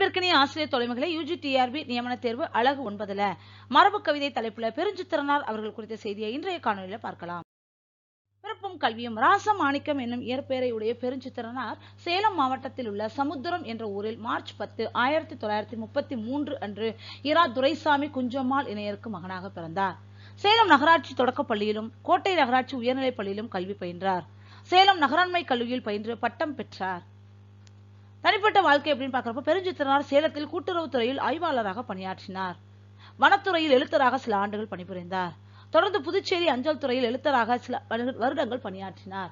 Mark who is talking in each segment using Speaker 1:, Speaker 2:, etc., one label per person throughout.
Speaker 1: அன்பிற்கினிய ஆசிரியர் தொலைமைகளை UG TRP நியமன தேர்வு அழகு ஒன்பதுல. மரபு கவிதை தலைப்புல பெருஞ்சித்திரனார் அவர்கள் குறித்த செய்தியை இன்றைய காணொலியில பார்க்கலாம். பிறப்பும் கல்வியும் ராச மாணிக்கம் என்னும் இயற்பெயரை உடைய பெருஞ்சித்திரனார் சேலம் மாவட்டத்தில் உள்ள சமுத்திரம் என்ற ஊரில் மார்ச் பத்து ஆயிரத்தி தொள்ளாயிரத்தி முப்பத்தி மூன்று அன்று இரா துரைசாமி குஞ்சம்மாள் இணையருக்கு மகனாக பிறந்தார். சேலம் நகராட்சி தொடக்கப் பள்ளியிலும் கோட்டை நகராட்சி உயர்நிலைப் பள்ளியிலும் கல்வி பயின்றார். சேலம் நகராண்மை கல்லூரியில் பயின்று பட்டம் பெற்றார். தனிப்பட்ட வாழ்க்கை அப்படின்னு பார்க்குறப்ப பெருஞ்சித்திரனார் சேலத்தில் கூட்டுறவுத்துறையில் ஆய்வாளராக பணியாற்றினார். வனத்துறையில் எழுத்தராக சில ஆண்டுகள் பணிபுரிந்தார். தொடர்ந்து புதுச்சேரி அஞ்சல் துறையில் எழுத்தராக சில வருடங்கள் பணியாற்றினார்.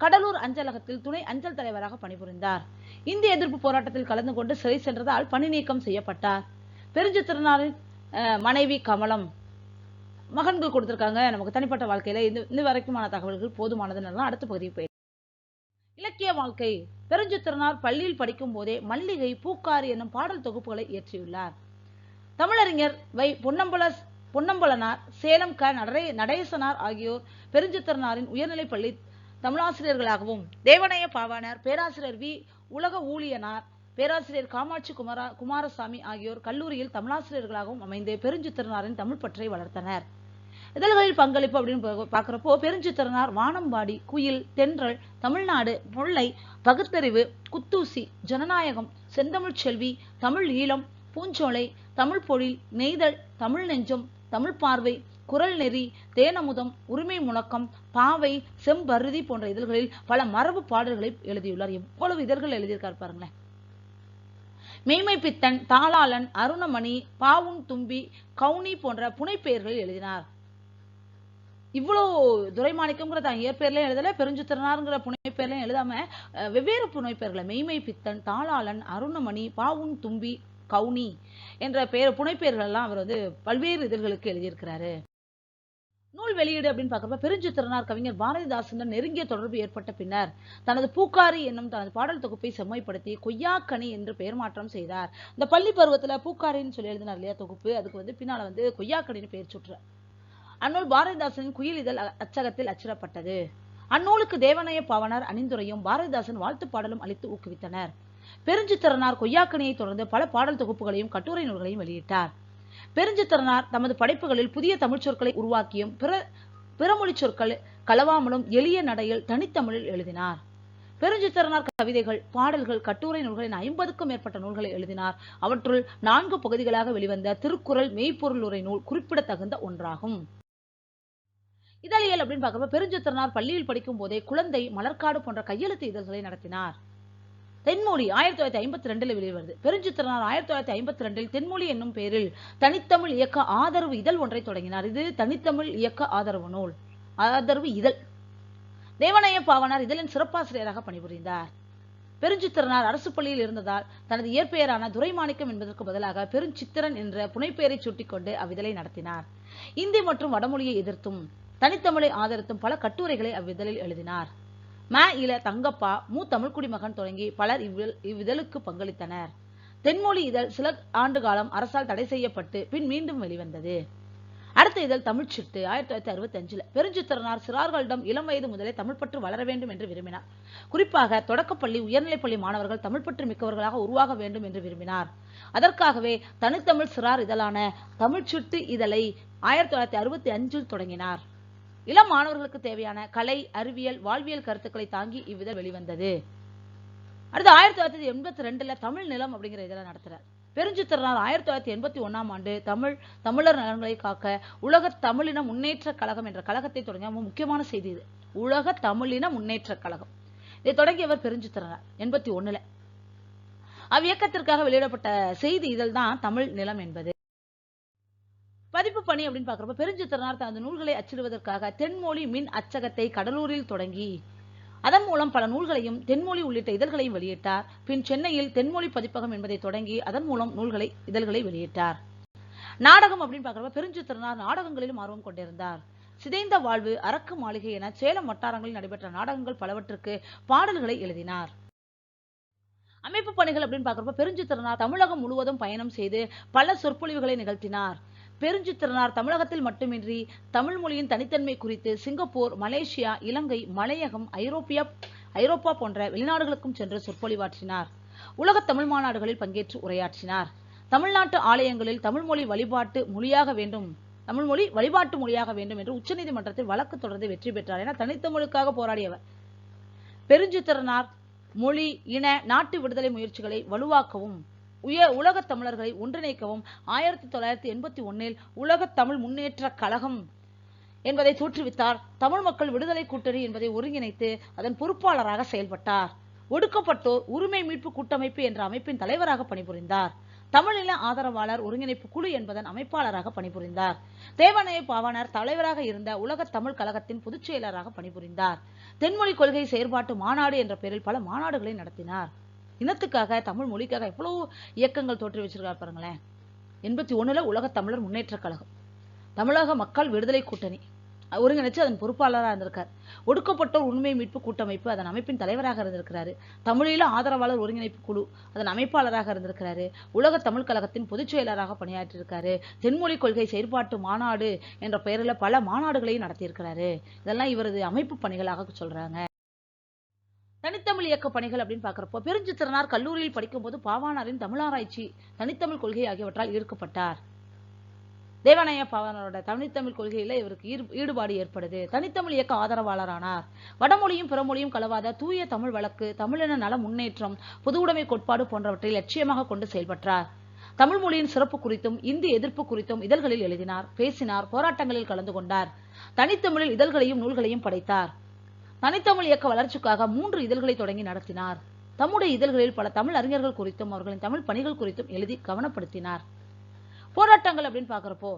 Speaker 1: கடலூர் அஞ்சலகத்தில் துணை அஞ்சல் தலைவராக பணிபுரிந்தார். இந்திய எதிர்ப்பு போராட்டத்தில் கலந்து கொண்டு சிறை சென்றதால் பணி நீக்கம் செய்யப்பட்டார். பெருஞ்சித்திரனாரின் அஹ், மனைவி கமலம் மகன்கள் கொடுத்திருக்காங்க. நமக்கு தனிப்பட்ட வாழ்க்கையில இந்த இந்த வரைக்குமான தகவல்கள் போதுமானதுன்னு அடுத்த பகுதிக்கு போய் இலக்கிய வாழ்க்கை. பெருஞ்சித்திரனார் பள்ளியில் படிக்கும் போதே மல்லிகை பூக்காரி என்னும் பாடல் தொகுப்புகளை இயற்றியுள்ளார். தமிழறிஞர் வை பொன்னம்பல பொன்னம்பலனார் சேலம் க நடை நடேசனார் ஆகியோர் பெருஞ்சித்திரனாரின் உயர்நிலைப் பள்ளி தமிழாசிரியர்களாகவும் தேவனைய பாவாணர் பேராசிரியர் வி உலக ஊழியனார் பேராசிரியர் காமாட்சி குமார குமாரசாமி ஆகியோர் கல்லூரியில் தமிழாசிரியர்களாகவும் அமைந்து பெருஞ்சித்திரனாரின் தமிழ் பற்றை வளர்த்தனர். இதழ்களில் பங்களிப்பு அப்படின்னு பார்க்குறப்போ பார்க்கறப்போ பெருஞ்சித்திரனார் வானம்பாடி குயில் தென்றல் தமிழ்நாடு முல்லை பகுத்தறிவு குத்தூசி ஜனநாயகம் செந்தமிழ் செல்வி தமிழ் ஈழம் பூஞ்சோலை தமிழ் பொழில் நெய்தல் தமிழ் நெஞ்சம் தமிழ் பார்வை குரல் நெறி தேனமுதம் உரிமை முழக்கம் பாவை செம்பருதி போன்ற இதழ்களில் பல மரபு பாடல்களை எழுதியுள்ளார். எவ்வளவு இதழ்கள் எழுதியிருக்கார் பாருங்களேன். மெய்மை பித்தன் தாளாளன் அருணமணி பாவுன் தும்பி கவுனி போன்ற புனைப்பெயர்களில் எழுதினார். இவ்வளோ துரைமாணிக்கம்ங்கிற தான் இயற்பெயர்லையும் எழுதலை பெருஞ்சுத்திரனாருங்கிற புனைப்பெயர்லையும் எழுதாம வெவ்வேறு புனைப்பெயர்களை மெய்மை பித்தன் தாளாளன் அருணமணி பாவுன் தும்பி கவுனி என்ற பெயர் புனைப்பெயர்கள் எல்லாம் அவர் வந்து பல்வேறு இதழ்களுக்கு எழுதியிருக்கிறாரு. நூல் வெளியீடு அப்படின்னு பார்க்குறப்ப பெருஞ்சித்திரனார் கவிஞர் பாரதிதாசனுடன் நெருங்கிய தொடர்பு ஏற்பட்ட பின்னர் தனது பூக்காரி என்னும் தனது பாடல் தொகுப்பை செம்மைப்படுத்தி கொய்யாக்கனி என்று பெயர் மாற்றம் செய்தார். இந்த பள்ளி பருவத்துல பூக்காரின்னு சொல்லி எழுதினார் இல்லையா தொகுப்பு? அதுக்கு வந்து பின்னால வந்து கொய்யாக்கனின்னு பெயர் சுற்றார் அந்நூல் பாரதிதாசனின் குயில் இதழ் அச்சகத்தில் அச்சிடப்பட்டது. அந்நூலுக்கு தேவநாய பாவனர் அணிந்துரையும் பாரதிதாசன் வாழ்த்து பாடலும் அளித்து ஊக்குவித்தனர். பெருஞ்சித்திரனார் கொய்யாக்கனியை தொடர்ந்து பல பாடல் தொகுப்புகளையும் கட்டுரை நூல்களையும் வெளியிட்டார். பெருஞ்சித்திரனார் தமது படைப்புகளில் புதிய தமிழ் சொற்களை உருவாக்கியும் பிற பிறமொழிச் சொற்கள் கலவாமலும் எளிய நடையில் தனித்தமிழில் எழுதினார். பெருஞ்சித்திரனார் கவிதைகள் பாடல்கள் கட்டுரை நூல்களின் ஐம்பதுக்கும் மேற்பட்ட நூல்களை எழுதினார். அவற்றுள் நான்கு பகுதிகளாக வெளிவந்த திருக்குறள் மெய்ப்பொருள் உரை நூல் குறிப்பிடத்தகுந்த ஒன்றாகும். இதழியல் அப்படின்னு பார்க்குறப்ப பெருஞ்சித்திரனார் பள்ளியில் படிக்கும் போதே குழந்தை மலர்காடு போன்ற கையெழுத்து இதழ்களை நடத்தினார். தென்மொழி ஆயிரத்தி தொள்ளாயிரத்தி ஐம்பத்தி ரெண்டுல வெளிவருது. பெருஞ்சித்திரனார் ஆயிரத்தி தொள்ளாயிரத்தி ஐம்பத்தி ரெண்டில் தென்மொழி என்னும் பெயரில் தனித்தமிழ் இயக்க ஆதரவு இதழ் ஒன்றை தொடங்கினார். இது தனித்தமிழ் இயக்க ஆதரவு நூல். ஆதரவு இதழ். தேவனைய பாவனார் இதழின் சிறப்பாசிரியராக பணிபுரிந்தார். பெருஞ்சித்திரனார் அரசு பள்ளியில் இருந்ததால் தனது இயற்பெயரான துரைமாணிக்கம் என்பதற்கு பதிலாக பெருஞ்சித்திரன் என்ற புனைப்பெயரை சூட்டிக்கொண்டு அவ்விதழை நடத்தினார். இந்தி மற்றும் வடமொழியை எதிர்த்தும் தனித்தமிழை ஆதரித்தும் பல கட்டுரைகளை அவ்விதழில் எழுதினார். ம இல தங்கப்பா மூத்தமிழ் குடிமகன் தொடங்கி பலர் இவ்விதழ் இவ்விதழுக்கு பங்களித்தனர். தென்மொழி இதழ் சில ஆண்டு காலம் அரசால் தடை செய்யப்பட்டு பின் மீண்டும் வெளிவந்தது. அடுத்த இதழ் தமிழ்ச்சிட்டு ஆயிரத்தி தொள்ளாயிரத்தி அறுபத்தி அஞ்சில் பெருஞ்சித்திரனார் சிறார்களிடம் இளம் வயது முதலே தமிழ் பற்று வளர வேண்டும் என்று விரும்பினார். குறிப்பாக தொடக்கப்பள்ளி உயர்நிலைப்பள்ளி மாணவர்கள் தமிழ் பற்று மிக்கவர்களாக உருவாக வேண்டும் என்று விரும்பினார். அதற்காகவே தனித்தமிழ் சிறார் இதழான தமிழ்ச்சிட்டு இதழை ஆயிரத்தி தொள்ளாயிரத்தி அறுபத்தி அஞ்சில் தொடங்கினார். இளம் மாணவர்களுக்கு தேவையான கலை அறிவியல் வாழ்வியல் கருத்துக்களை தாங்கி இவ்விதழ் வெளிவந்தது. அடுத்து ஆயிரத்தி தொள்ளாயிரத்தி எண்பத்தி ரெண்டுல தமிழ் நிலம் அப்படிங்கிற இதழை நடத்துறார். பெருஞ்சித்திரனார் ஆயிரத்தி தொள்ளாயிரத்தி எண்பத்தி ஒண்ணாம் ஆண்டு தமிழ் தமிழர் நலன்களை காக்க உலக தமிழின முன்னேற்ற கழகம் என்ற கழகத்தை தொடங்கிய முக்கியமான செய்தி இது. உலக தமிழின முன்னேற்ற கழகம். இதை தொடங்கியவர் பெருஞ்சித்திரனார் எண்பத்தி ஒண்ணுல. அவ்வியக்கத்திற்காக வெளியிடப்பட்ட செய்தி இதழ் தான் தமிழ் நிலம் என்பது. பணி அப்படின்னு பார்க்குறப்ப பெருஞ்சித்திரனார் தனது நூல்களை அச்சிடுவதற்காக தென்மொழி மின் அச்சகத்தை கடலூரில் தொடங்கி அதன் மூலம் பல நூல்களையும் தென்மொழி உள்ளிட்ட இதழ்களையும் வெளியிட்டார். பின் சென்னையில் தென்மொழி பதிப்பகம் என்பதை தொடங்கி அதன் மூலம் நூல்களை இதழ்களை வெளியிட்டார். நாடகம் அப்படின்னு பார்க்குறப்ப பெருஞ்சித்திரனார் நாடகங்களிலும் ஆர்வம் கொண்டிருந்தார். சிதைந்த வாழ்வு அரக்கு மாளிகை என சேலம் வட்டாரங்களில் நடைபெற்ற நாடகங்கள் பலவற்றுக்கு பாடல்களை எழுதினார். அமைப்பு பணிகள் அப்படின்னு பார்க்குறப்ப பெருஞ்சித்திரனார் தமிழகம் முழுவதும் பயணம் செய்து பல சொற்பொழிவுகளை நிகழ்த்தினார். பெருஞ்சித்திரனார் தமிழகத்தில் மட்டுமின்றி தமிழ் மொழியின் தனித்தன்மை குறித்து சிங்கப்பூர் மலேசியா இலங்கை மலையகம் ஐரோப்பியா ஐரோப்பா போன்ற வெளிநாடுகளுக்கும் சென்று சொற்பொழிவாற்றினார். உலகத் தமிழ் மாநாடுகளில் பங்கேற்று உரையாற்றினார். தமிழ்நாட்டு ஆலயங்களில் தமிழ் மொழி வழிபாட்டு மொழியாக வேண்டும் தமிழ் மொழி வழிபாட்டு மொழியாக வேண்டும் என்று உச்சநீதிமன்றத்தில் வழக்கு தொடர்ந்து வெற்றி பெற்றார் என தனித்தமிழுக்காக போராடியவர். பெருஞ்சித்திரனார் மொழி இன நாட்டு விடுதலை முயற்சிகளை வலுவாக்கவும் உய உலகத் தமிழர்களை ஒன்றிணைக்கவும் ஆயிரத்தி தொள்ளாயிரத்தி எண்பத்தி ஒன்னில் உலகத் தமிழ் முன்னேற்ற கழகம் என்பதை தோற்றுவித்தார். தமிழ் மக்கள் விடுதலை கூட்டணி என்பதை ஒருங்கிணைத்து அதன் பொறுப்பாளராக செயல்பட்டார். ஒடுக்கப்பட்டோர் உரிமை மீட்பு கூட்டமைப்பு என்ற அமைப்பின் தலைவராக பணிபுரிந்தார். தமிழின ஆதரவாளர் ஒருங்கிணைப்பு குழு என்பதன் அமைப்பாளராக பணிபுரிந்தார். தேவனைய பாவனர் தலைவராக இருந்த உலக தமிழ் கழகத்தின் பொதுச் செயலராக பணிபுரிந்தார். தென்மொழி கொள்கை செயற்பாட்டு மாநாடு என்ற பெயரில் பல மாநாடுகளை நடத்தினார். இனத்துக்காக தமிழ் மொழிக்காக எவ்வளோ இயக்கங்கள் தோற்றி வச்சிருக்காரு பாருங்களேன். எண்பத்தி ஒன்றில் உலக தமிழர் முன்னேற்ற கழகம். தமிழக மக்கள் விடுதலை கூட்டணி. ஒருங்கிணைச்சு அதன் பொறுப்பாளராக இருந்திருக்கார். ஒடுக்கப்பட்டோர் உண்மை மீட்பு கூட்டமைப்பு அதன் அமைப்பின் தலைவராக இருந்திருக்கிறாரு. தமிழீழ ஆதரவாளர் ஒருங்கிணைப்பு குழு அதன் அமைப்பாளராக இருந்திருக்கிறாரு. உலக தமிழ் கழகத்தின் பொதுச் செயலராக பணியாற்றியிருக்காரு. தென்மொழி கொள்கை செயற்பாட்டு மாநாடு என்ற பெயரில் பல மாநாடுகளையும் நடத்தியிருக்கிறாரு. இதெல்லாம் இவரது அமைப்பு பணிகளாக சொல்றாங்க. தனித்தமிழ் இயக்க பணிகள் அப்படின்னு பார்க்குறப்போ பெருஞ்சித்திரனார் கல்லூரியில் படிக்கும்போது பாவாணரின் தமிழாராய்ச்சி தனித்தமிழ் கொள்கை ஆகியவற்றால் ஈர்க்கப்பட்டார். தேவானைய பாவனரோட தனித்தமிழ் கொள்கையில் இவருக்கு ஈடுபாடு ஏற்படுது. தனித்தமிழ் இயக்க ஆதரவாளரானார். வடமொழியும் பிறமொழியும் கலவாத தூய தமிழ் வழக்கு தமிழின நல முன்னேற்றம் பொதுவுடைமை கோட்பாடு போன்றவற்றை லட்சியமாக கொண்டு செயல்பட்டார். தமிழ் மொழியின் சிறப்பு குறித்தும் இந்தி எதிர்ப்பு குறித்தும் இதழ்களில் எழுதினார் பேசினார் போராட்டங்களில் கலந்து கொண்டார். தனித்தமிழில் இதழ்களையும் நூல்களையும் படைத்தார். தனித்தமிழ் இயக்க வளர்ச்சிக்காக மூன்று இதழ்களை தொடங்கி நடத்தினார். தம்முடைய இதழ்களில் பல தமிழ் அறிஞர்கள் குறித்தும் அவர்களின் தமிழ் பணிகள் குறித்தும் எழுதி கவனப்படுத்தினார். போராட்டங்கள் அப்படின்னு பார்க்குறப்போ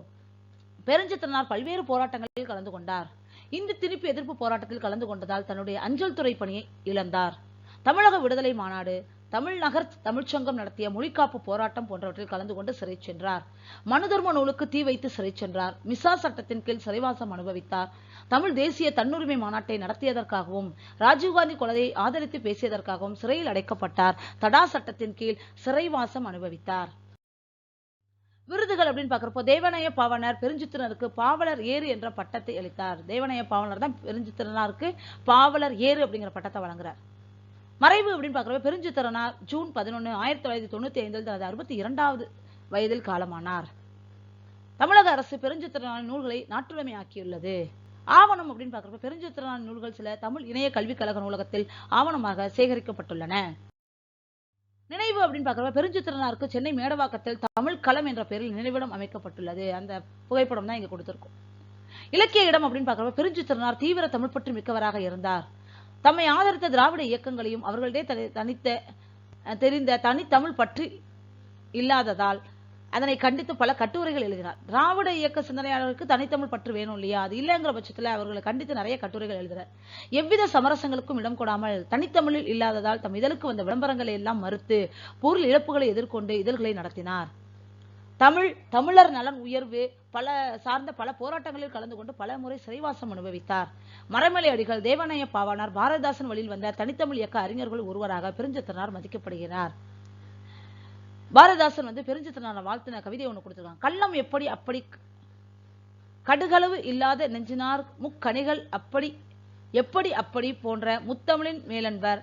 Speaker 1: பெருஞ்சித்திரனார் பல்வேறு போராட்டங்களில் கலந்து கொண்டார். இந்து திணிப்பு எதிர்ப்பு போராட்டத்தில் கலந்து கொண்டதால் தன்னுடைய அஞ்சல் துறை பணியை இழந்தார். தமிழக விடுதலை மாநாடு தமிழ்நகர் தமிழ்ச்சங்கம் நடத்திய மொழிக்காப்பு போராட்டம் போன்றவற்றில் கலந்து கொண்டு சிறை சென்றார். மனுதர்ம நூலுக்கு தீ வைத்து சிறை சென்றார். மிசா சட்டத்தின் கீழ் சிறைவாசம் அனுபவித்தார். தமிழ் தேசிய தன்னுரிமை மாநாட்டை நடத்தியதற்காகவும் ராஜீவ்காந்தி கொலையை ஆதரித்து பேசியதற்காகவும் சிறையில் அடைக்கப்பட்டார். தடா சட்டத்தின் கீழ் சிறைவாசம் அனுபவித்தார். விருதுகள் அப்படின்னு பார்க்குறப்போ தேவனைய பாவனர் பெருஞ்சித்திரனுக்கு பாவலர் ஏறு என்ற பட்டத்தை அளித்தார். தேவனைய பாவனர் தான் பெருஞ்சித்திரனாருக்கு பாவலர் ஏறு அப்படிங்கிற பட்டத்தை வழங்குறார். மறைவு அப்படின்னு பார்க்கறப்ப பெருஞ்சித்திரனார் ஜூன் பதினொன்னு ஆயிரத்தி தொள்ளாயிரத்தி தொண்ணூத்தி ஐந்தில் தனது அறுபத்தி இரண்டாவது வயதில் காலமானார். தமிழக அரசு பெருஞ்சித்திரனாரின் நூல்களை நாட்டுடைமையாக்கியுள்ளது ஆவணம் அப்படின்னு பார்க்கறப்ப பெருஞ்சித்திரனாரின் நூல்கள் சில தமிழ் இணைய கல்விக் கழக நூலகத்தில் ஆவணமாக சேகரிக்கப்பட்டுள்ளன. நினைவு அப்படின்னு பார்க்கறப்ப பெருஞ்சித்திரனாருக்கு சென்னை மேடவாக்கத்தில் தமிழ் களம் என்ற பெயரில் நினைவிடம் அமைக்கப்பட்டுள்ளது. அந்த புகைப்படம் தான் இங்க கொடுத்திருக்கோம். இலக்கிய இடம் அப்படின்னு பார்க்கறப்ப பெருஞ்சித்திரனார் தீவிர தமிழ் பற்றி மிக்கவராக இருந்தார். தம்மை ஆதரித்த திராவிட இயக்கங்களையும் அவர்களிடையே தனி- தனித்த தெரிந்த தனித்தமிழ் பற்றி இல்லாததால் அதனை கண்டித்து பல கட்டுரைகள் எழுதினார். திராவிட இயக்க சிந்தனையாளருக்கு தனித்தமிழ் பற்று வேணும் இல்லையா? அது இல்லைங்கிற பட்சத்துல அவர்களை கண்டித்து நிறைய கட்டுரைகள் எழுதினார் எவ்வித சமரசங்களுக்கும் இடம் கொடாமல் தனித்தமிழில் இல்லாததால் தம் இதழுக்கு வந்த விளம்பரங்களை எல்லாம் மறுத்து பொருள் இழப்புகளை எதிர்கொண்டு இதழ்களை நடத்தினார். தமிழ் தமிழர் நலன் உயர்வு பல சார்ந்த பல போராட்டங்களில் கலந்து கொண்டு பல முறை சிறைவாசம் அனுபவித்தார். மரமலை அடிகள் தேவநாய பாவானார் பாரதிதாசன் வழியில் வந்த தனித்தமிழ் இயக்க அறிஞர்கள் ஒருவராக பெருஞ்சத்தனார் மதிக்கப்படுகிறார். பாரதிதாசன் வந்து பெருஞ்சத்தனார் வாழ்த்தின கவிதை ஒன்று கொடுத்துருக்காங்க. கள்ளம் எப்படி அப்படி கடுகளவு இல்லாத நெஞ்சினார் முக்கணிகள் அப்படி எப்படி அப்படி போன்ற முத்தமிழின் மேலன்பர்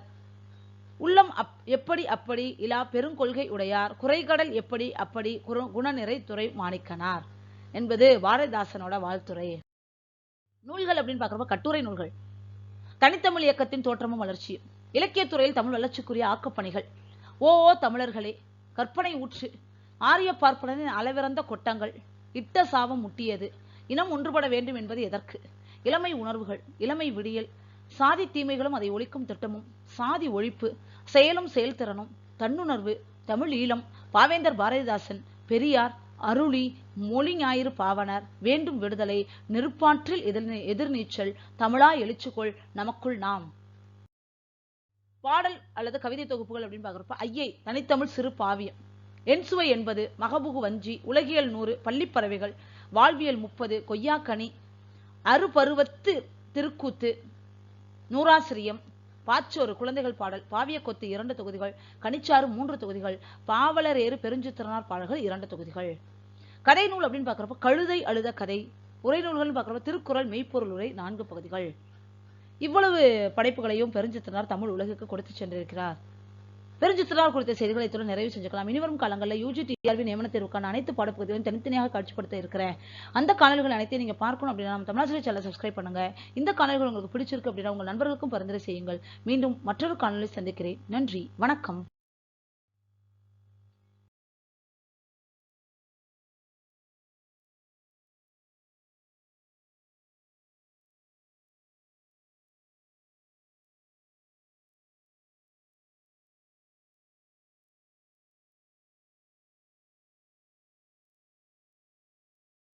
Speaker 1: உள்ளம் அப் எப்படி அப்படி இலா பெருங்கொள்கை உடையார் குறைகடல் எப்படி அப்படி குணநிறை துறை மாணிக்கனார் என்பது பாரதிதாசனோட வாழ்த்துறை. நூல்கள் அப்படின்னு பார்க்குறப்ப கட்டுரை நூல்கள். தனித்தமிழ் இயக்கத்தின் தோற்றமும் வளர்ச்சியும் இலக்கியத்துறையில் தமிழ் வளர்ச்சிக்குரிய ஆக்கப்பணிகள். ஓ ஓ தமிழர்களே கற்பனை ஊற்று. ஆரிய பார்ப்பனின் அளவிறந்த கொட்டங்கள். இட்ட சாபம் முட்டியது. இனம் ஒன்றுபட வேண்டும் என்பது எதற்கு? இளமை உணர்வுகள் இளமை விடியல். சாதி தீமைகளும் அதை ஒழிக்கும் திட்டமும். சாதி ஒழிப்பு. செயலும் செயல்திறனும். தன்னுணர்வு தமிழ் ஈழம் பாவேந்தர் பாரதிதாசன் பெரியார் அருளி மொழி ஞாயிறு பாவனர் வேண்டும் விடுதலை நெருப்பாற்றில் எதிர் எதிர்நீச்சல் தமிழா எழுச்சிக்கொள் நமக்குள் நாம். பாடல் அல்லது கவிதை தொகுப்புகள் அப்படின்னு பார்க்குறப்ப ஐயை தனித்தமிழ் சிறு பாவியம். என்சுவை என்பது மகபுகு வஞ்சி உலகியல் நூறு பள்ளிப்பறவைகள் வாழ்வியல் முப்பது கொய்யாக்கனி அறுபருவத்து திருக்கூத்து நூறாசிரியம் பாச்சோறு குழந்தைகள் பாடல் பாவியக்கொத்து இரண்டு தொகுதிகள் கனிச்சாறு மூன்று தொகுதிகள் பாவலர் ஏறு பெருஞ்சித்திரனார் பாடல்கள் இரண்டு தொகுதிகள். கதை நூல் அப்படின்னு பார்க்குறப்ப கழுதை அழுத கதை உரை நூல்கள்னு பார்க்குறப்ப திருக்குறள் மெய்ப்பொருள் உரை நான்கு பகுதிகள். இவ்வளவு படைப்புகளையும் பெருஞ்சித்திரனார் தமிழ் உலகுக்கு கொடுத்து சென்றிருக்கிறார். பெருஞ்சித்திரனார் குறித்த செய்திகளை இத்துடன் நிறைவு செஞ்சுக்கலாம். இனிவரும் காலங்களில் யூஜி டிஆர்பி நியமன தேர்வுக்கான அனைத்து பாடப்பகுதிகளையும் தனித்தனியாக காட்சிப்படுத்த இருக்கிறேன். அந்த காணொலிகள் அனைத்தையும் நீங்க பார்க்கணும் அப்படின்னா நம்ம தமிழாசிரியர் சேனல் சப்ஸ்கிரைப் பண்ணுங்க. இந்த காணொலிகள் உங்களுக்கு பிடிச்சிருக்கு அப்படின்னா உங்கள் நண்பர்களுக்கும் பரிந்துரை செய்யுங்கள். மீண்டும் மற்றொரு காணொலி சந்திக்கிறேன். நன்றி. வணக்கம்.